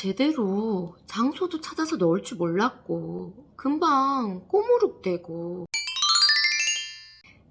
제대로 장소도 찾아서 넣을 줄 몰랐고 금방 꼬무룩대고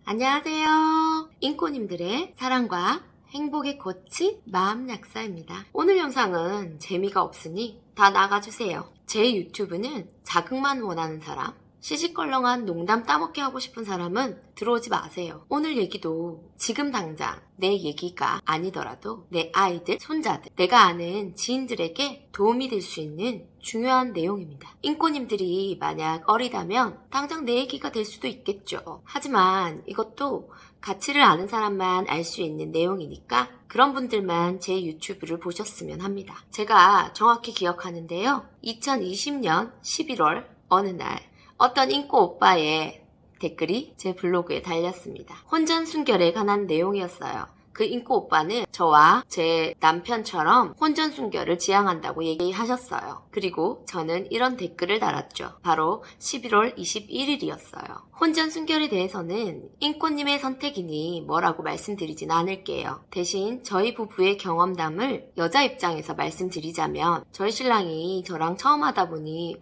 안녕하세요. 인꼬님들의 사랑과 행복의 코치 마음 약사입니다. 오늘 영상은 재미가 없으니 다 나가주세요. 제 유튜브는 자극만 원하는 사람, 시시껄렁한 농담 따먹게 하고 싶은 사람은 들어오지 마세요. 오늘 얘기도 지금 당장 내 얘기가 아니더라도 내 아이들, 손자들, 내가 아는 지인들에게 도움이 될 수 있는 중요한 내용입니다. 인꼬님들이 만약 어리다면 당장 내 얘기가 될 수도 있겠죠. 하지만 이것도 가치를 아는 사람만 알 수 있는 내용이니까 그런 분들만 제 유튜브를 보셨으면 합니다. 제가 정확히 기억하는데요. 2020년 11월 어느 날 어떤 인꼬 오빠의 댓글이 제 블로그에 달렸습니다. 혼전 순결에 관한 내용이었어요. 그 인꼬 오빠는 저와 제 남편처럼 혼전 순결을 지향한다고 얘기하셨어요. 그리고 저는 이런 댓글을 달았죠. 바로 11월 21일이었어요. 혼전 순결에 대해서는 인꼬님의 선택이니 뭐라고 말씀드리진 않을게요. 대신 저희 부부의 경험담을 여자 입장에서 말씀드리자면 저희 신랑이 저랑 처음 하다 보니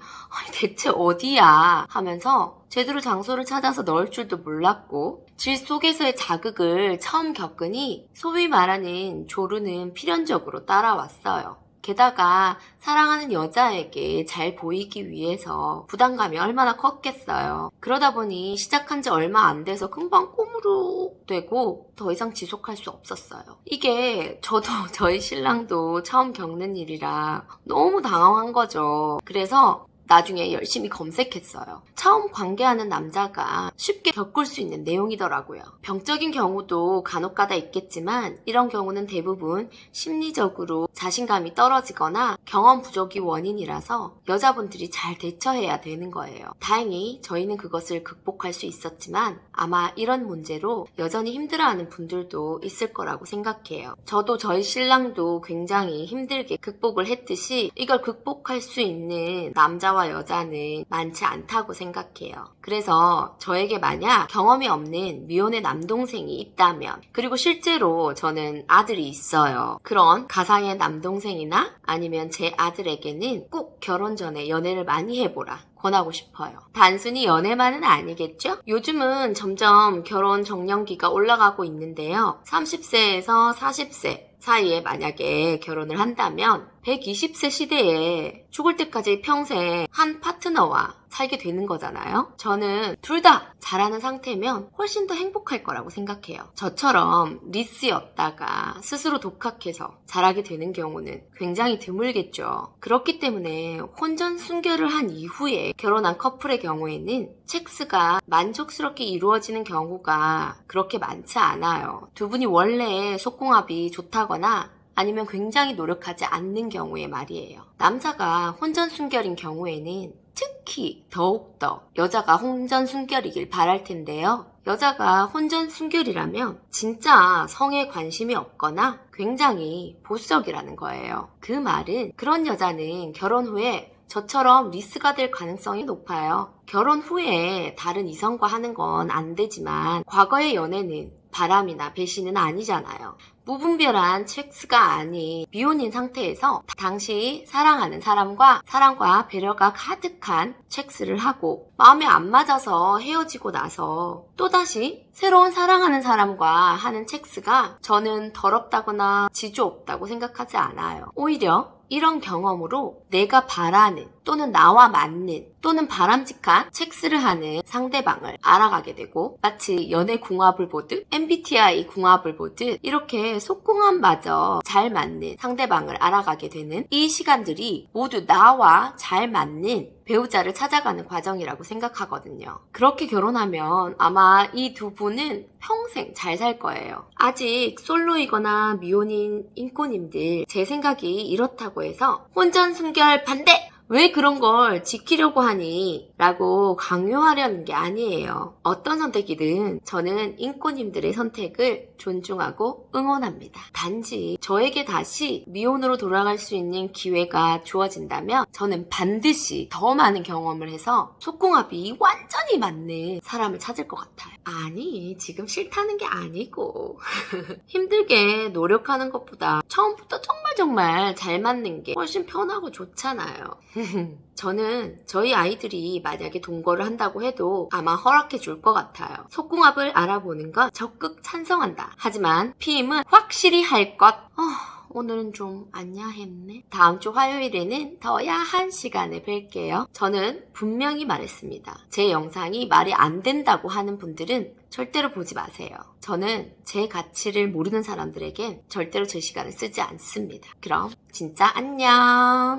대체 어디야 하면서 제대로 장소를 찾아서 넣을 줄도 몰랐고 질 속에서의 자극을 처음 겪으니 소위 말하는 조르는 필연적으로 따라왔어요. 게다가 사랑하는 여자에게 잘 보이기 위해서 부담감이 얼마나 컸겠어요. 그러다 보니 시작한 지 얼마 안 돼서 금방 꼬무룩 되고 더 이상 지속할 수 없었어요. 이게 저도 저희 신랑도 처음 겪는 일이라 너무 당황한 거죠. 그래서 나중에 열심히 검색했어요. 처음 관계하는 남자가 쉽게 겪을 수 있는 내용이더라고요. 병적인 경우도 간혹가다 있겠지만 이런 경우는 대부분 심리적으로 자신감이 떨어지거나 경험 부족이 원인이라서 여자분들이 잘 대처해야 되는 거예요. 다행히 저희는 그것을 극복할 수 있었지만 아마 이런 문제로 여전히 힘들어하는 분들도 있을 거라고 생각해요. 저도 저희 신랑도 굉장히 힘들게 극복을 했듯이 이걸 극복할 수 있는 남자와 여자는 많지 않다고 생각해요. 그래서 저에게 만약 경험이 없는 미혼의 남동생이 있다면 그리고 실제로 저는 아들이 있어요. 그런 가상의 남동생이나 아니면 제 아들에게는 꼭 결혼 전에 연애를 많이 해보라. 권하고 싶어요. 단순히 연애만은 아니겠죠? 요즘은 점점 결혼 정년기가 올라가고 있는데요. 30세에서 40세 사이에 만약에 결혼을 한다면 120세 시대에 죽을 때까지 평생 한 파트너와 살게 되는 거잖아요. 저는 둘 다 잘하는 상태면 훨씬 더 행복할 거라고 생각해요. 저처럼 리스였다가 스스로 독학해서 잘하게 되는 경우는 굉장히 드물겠죠. 그렇기 때문에 혼전 순결을 한 이후에 결혼한 커플의 경우에는 섹스가 만족스럽게 이루어지는 경우가 그렇게 많지 않아요. 두 분이 원래 속궁합이 좋다거나 아니면 굉장히 노력하지 않는 경우에 말이에요. 남자가 혼전 순결인 경우에는 특히 더욱더 여자가 혼전 순결이길 바랄 텐데요. 여자가 혼전 순결이라면 진짜 성에 관심이 없거나 굉장히 보수적이라는 거예요. 그 말은 그런 여자는 결혼 후에 저처럼 리스가 될 가능성이 높아요. 결혼 후에 다른 이성과 하는 건 안 되지만 과거의 연애는 바람이나 배신은 아니잖아요. 무분별한 섹스가 아닌 미혼인 상태에서 당시 사랑하는 사람과 사랑과 배려가 가득한 섹스를 하고 마음에 안 맞아서 헤어지고 나서 또다시 새로운 사랑하는 사람과 하는 섹스가 저는 더럽다거나 지조 없다고 생각하지 않아요. 오히려 이런 경험으로 내가 바라는 또는 나와 맞는 또는 바람직한 섹스를 하는 상대방을 알아가게 되고 마치 연애 궁합을 보듯 MBTI 궁합을 보듯 이렇게 속궁합마저 잘 맞는 상대방을 알아가게 되는 이 시간들이 모두 나와 잘 맞는 배우자를 찾아가는 과정이라고 생각하거든요. 그렇게 결혼하면 아마 이 두 분은 평생 잘 살 거예요. 아직 솔로이거나 미혼인 인꼬님들 제 생각이 이렇다고 해서 혼전 순결 반대! 왜 그런 걸 지키려고 하니? 라고 강요하려는 게 아니에요. 어떤 선택이든 저는 인꼬님들의 선택을 존중하고 응원합니다. 단지 저에게 다시 미혼으로 돌아갈 수 있는 기회가 주어진다면 저는 반드시 더 많은 경험을 해서 속궁합이 완전히 맞는 사람을 찾을 것 같아요. 아니, 지금 싫다는 게 아니고. 힘들게 노력하는 것보다 처음부터 정말 정말 잘 맞는 게 훨씬 편하고 좋잖아요. 저는 저희 아이들이 만약에 동거를 한다고 해도 아마 허락해 줄 것 같아요. 속궁합을 알아보는 건 적극 찬성한다. 하지만 피임은 확실히 할 것. 아, 오늘은 좀 안 야했네. 다음 주 화요일에는 더 야한 시간에 뵐게요. 저는 분명히 말했습니다. 제 영상이 말이 안 된다고 하는 분들은 절대로 보지 마세요. 저는 제 가치를 모르는 사람들에겐 절대로 제 시간을 쓰지 않습니다. 그럼 진짜 안녕!